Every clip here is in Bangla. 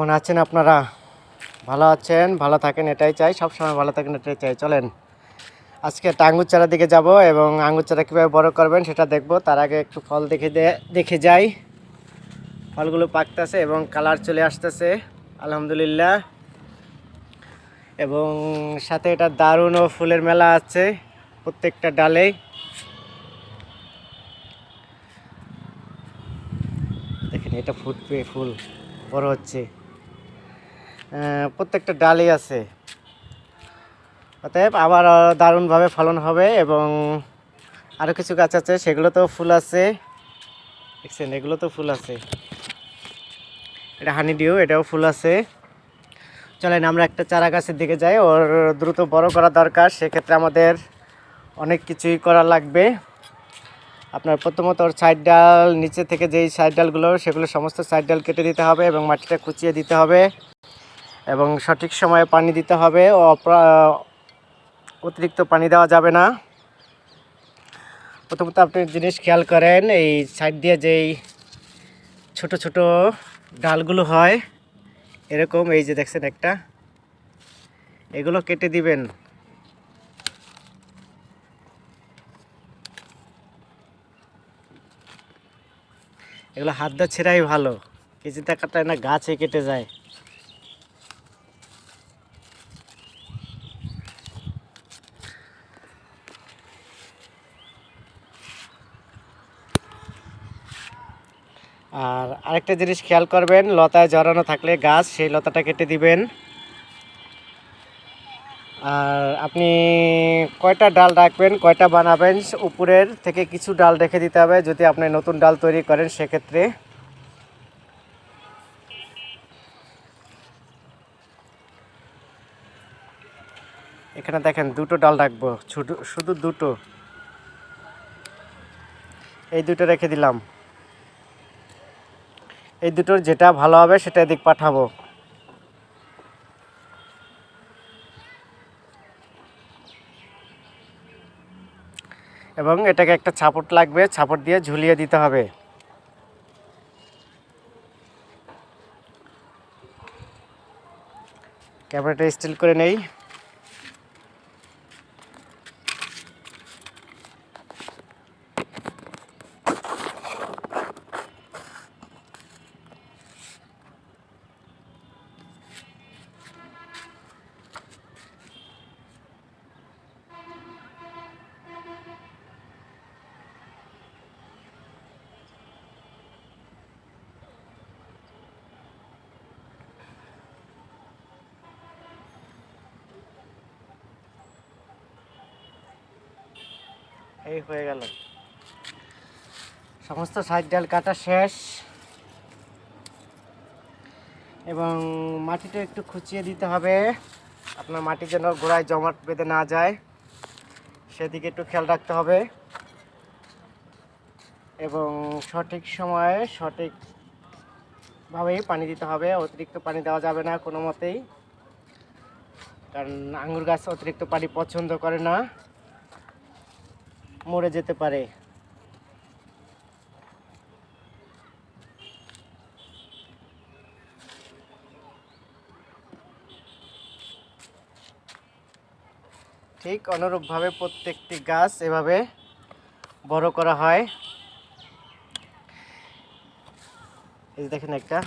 কেমন আছেন আপনারা? ভালো আছেন? ভালো থাকেন, এটাই চাই। সব সময় ভালো থাকেন, এটাই চাই। চলেন। আজকে একটা আঙ্গুর চারা দিকে যাব এবং আঙ্গুর চারা কীভাবে বড় করবেন সেটা দেখব। তার আগে একটু ফল দেখে দেখে যাই। ফলগুলো পাকতেছে এবং কালার চলে আসতেছে, আলহামদুলিল্লাহ। এবং সাথে এটা দারুণ ও ফুলের মেলা আছে প্রত্যেকটা ডালেই দেখেন, এটা ফুটবে ফুল, বড় হচ্ছে। প্রত্যেকটা ডালই আছে। অতএব আবার দারুণভাবে ফলন হবে এবং আরও কিছু গাছ আছে, সেগুলোতেও ফুল আছে। দেখছেন এগুলো তো ফুল আছে। এটা হানি ডিউ, এটাও ফুল আছে। চলেন, আমরা একটা চারা গাছের দিকে যাই। ওর দ্রুত বড় করা দরকার, সেক্ষেত্রে আমাদের অনেক কিছুই করা লাগবে। আপনার প্রথমত ওর সাইড ডাল, নিচে থেকে যেই সাইড ডালগুলো, সেগুলো সমস্ত সাইড ডাল কেটে দিতে হবে এবং মাটিটা কুচিয়ে দিতে হবে। এবং সঠিক সময়ে পানি দিতে হবে অতিরিক্ত পানি দেওয়া যাবে না। প্রথমত আপনি জিনিস খেয়াল করেন, এই সাইড দিয়ে যেই ছোট ছোট ডালগুলো হয়, এরকম, এই যে দেখছেন একটা, এগুলো কেটে দিবেন। এগুলো হাত দা ছেঁড়াই ভালো কিছুতে কাটায় না, গাছে কেটে যায়। আর আরেকটা জিনিস খেয়াল করবেন, লতায় জড়ানো থাকলে গাছ সেই লতাটা কেটে দিবেন। আর আপনি কয়টা ডাল রাখবেন, কয়টা বানাবেন, উপরের থেকে কিছু ডাল রেখে দিতে হবে যদি আপনি নতুন ডাল তৈরি করেন সেক্ষেত্রে। এখানে দেখেন দুটো ডাল রাখব, শুধু শুধু দুটো। এই দুটো রেখে দিলাম। এই দুটোর যেটা ভালো হবে সেটা এদিক পাঠাবো। এবং এটাকে একটা ছাপট লাগবে, ছাপট দিয়ে ঝুলিয়ে দিতে হবে। ক্যামেরাটা স্টিল করে নেই। এই হয়ে গেল। সমস্ত সাইড ডাল কাটা শেষ। এবং মাটিটা একটু খুঁচিয়ে দিতে হবে। আপনার মাটি যেন গোড়ায় জমাট বেঁধে না যায়। সেদিকে একটু খেয়াল রাখতে হবে। এবং সঠিক সময়ে সঠিকভাবেই পানি দিতে হবে। অতিরিক্ত পানি দেওয়া যাবে না কোনো মতেই কারণ আঙুর গাছ অতিরিক্ত পানি পছন্দ করে না। মরে যেতে পারে। ঠিক অনুরূপভাবে প্রত্যেকটি গাছ এভাবে বড় করা হয়। এই দেখেন একটা।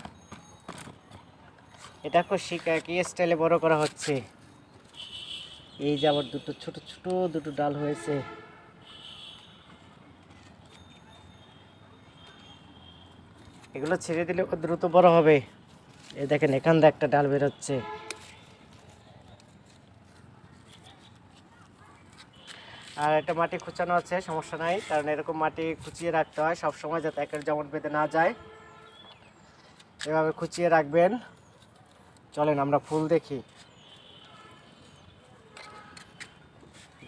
এটা খুব শিকা একই স্টাইলে বড় করা হচ্ছে। এই যে আবার দুটো ছোট ছোট দুটো ডাল হয়েছে। এগুলো ছেড়ে দিলে খুব দ্রুত বড় হবে। এই দেখেন এখান দিয়ে একটা ডাল বেরোচ্ছে। আর একটা মাটি খুঁচানো আছে, সমস্যা নাই, কারণ এরকম মাটি খুঁচিয়ে রাখতে হয় সব সময় যাতে একের জমট বেঁধে না যায়। এভাবে খুঁচিয়ে রাখবেন। চলেন, আমরা ফুল দেখি।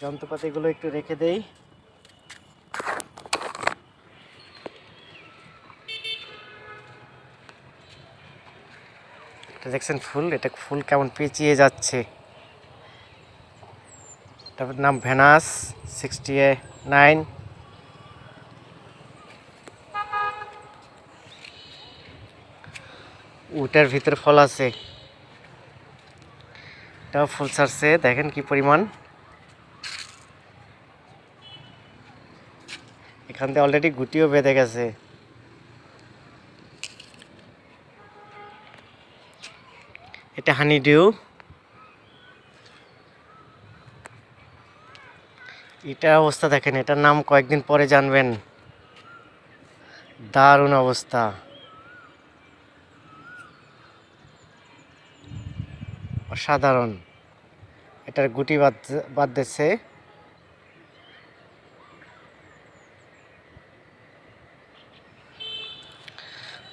যন্ত্রপাতিগুলো একটু রেখে দেই। এটা দেখছেন ফুল? এটা ফুল কেমন পেঁচিয়ে যাচ্ছে। তারপর নাম ভেনাস সিক্সটি নাইন উটের ভিতরে ফল আছে। এটাও ফুল ছাড়ছে, দেখেন কি পরিমাণ। এখান থেকে অলরেডি গুটিও বেঁধে গেছে। এটা হানি ডিউ এটার অবস্থা দেখেন, এটার নাম কয়েকদিন পরে জানবেন। দারুণ অবস্থা। অসাধারণ। এটার গুটি বাদ বাদ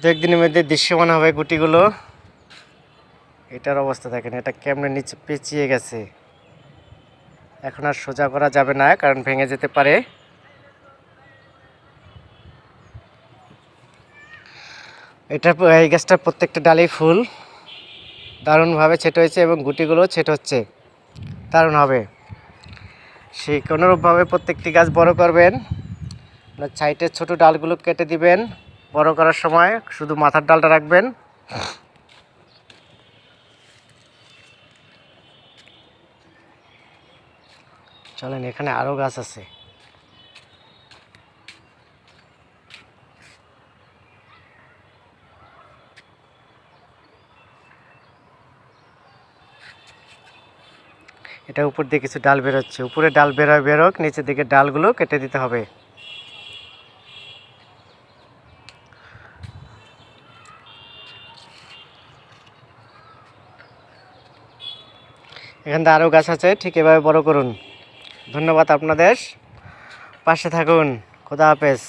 দু একদিনের মধ্যে দৃশ্যমান হবে গুটিগুলো। এটার অবস্থা দেখেন, এটা কেমনে নিচে পেঁচিয়ে গেছে। এখন আর সোজা করা যাবে না, কারণ ভেঙে যেতে পারে। এটা এই গাছটার প্রত্যেকটা ডালেই ফুল। দারুণভাবে ছেট হয়েছে এবং গুটিগুলো ছেট হচ্ছে। দারুণ হবে। সেই কোনোরূপভাবে প্রত্যেকটি গাছ বড় করবেন। সাইডের ছোট ডালগুলো কেটে দিবেন। বড় করার সময় শুধু মাথার ডালটা রাখবেন। চলেন, এখানে আরও গাছ আছে। এটা উপর দিয়ে কিছু ডাল বেরোচ্ছে। উপরে ডাল বেরোয় বেরোক, নিচের দিকে ডালগুলো কেটে দিতে হবে। এখানে আরও গাছ আছে, ঠিক এভাবে বড় করুন। ধন্যবাদ আপনাদের। পাশে থাকুন। খোদা হাফেজ।